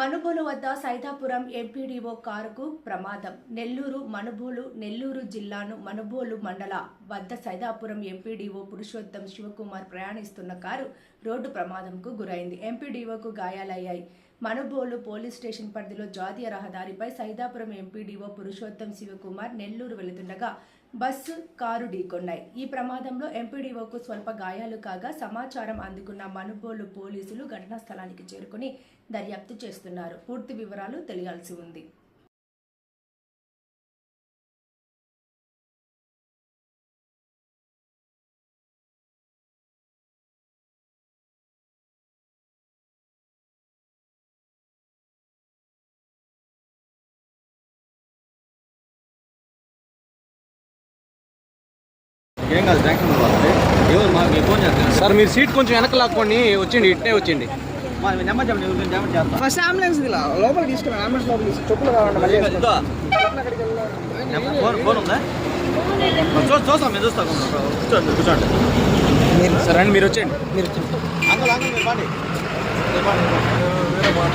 మనుబోలు వద్ద సైదాపురం ఎంపీడీఓ కారుకు ప్రమాదం. నెల్లూరు మనుబోలు నెల్లూరు జిల్లాను మనుబోలు మండల వద్ద సైదాపురం ఎంపీడీఓ పురుషోత్తం శివకుమార్ ప్రయాణిస్తున్న కారు రోడ్డు ప్రమాదంకు గురైంది. ఎంపీడీఓకు గాయాలయ్యాయి. మనుబోలు పోలీస్ స్టేషన్ పరిధిలో జాతీయ రహదారిపై సైదాపురం ఎంపీడీఓ పురుషోత్తం శివకుమార్ నెల్లూరు వెళుతుండగా బస్సు కారు ఢీకొన్నాయి. ఈ ప్రమాదంలో ఎంపీడీఓకు స్వల్ప గాయాలు కాగా సమాచారం అందుకున్న మనుబోలు పోలీసులు ఘటనా స్థలానికి చేరుకుని దర్యాప్తు చేస్తున్నారు. పూర్తి వివరాలు తెలియాల్సి ఉంది. ఏం కాదు ట్యాంక్షన్ వాళ్ళది ఎవరు మా మీకు ఫోన్ చేస్తాను సార్ మీరు సీట్ కొంచెం వెనక లాక్కోండి వచ్చిండి ఇట్నే వచ్చిండి ఫస్ట్ అంబులెన్స్ ఇలా లోపల తీసుకున్నాను అంబులెన్స్ లోపల తీసుకు చెప్పులు కావాలంటే మళ్ళీ వేసుకో. ఇదో అక్కడికి వెళ్ళాలి. నెంబర్ ఫోన్ ఫోన్ ఉందా చూ చూస్తాం మేము చూస్తాం కూర్చోండి కూర్చోండి మీరు సరే మీరు వచ్చేయండి మీరు వచ్చేయండి అంకుల్ అంకుల్ మీరు పాండి మీరు పాండి వేరే మాట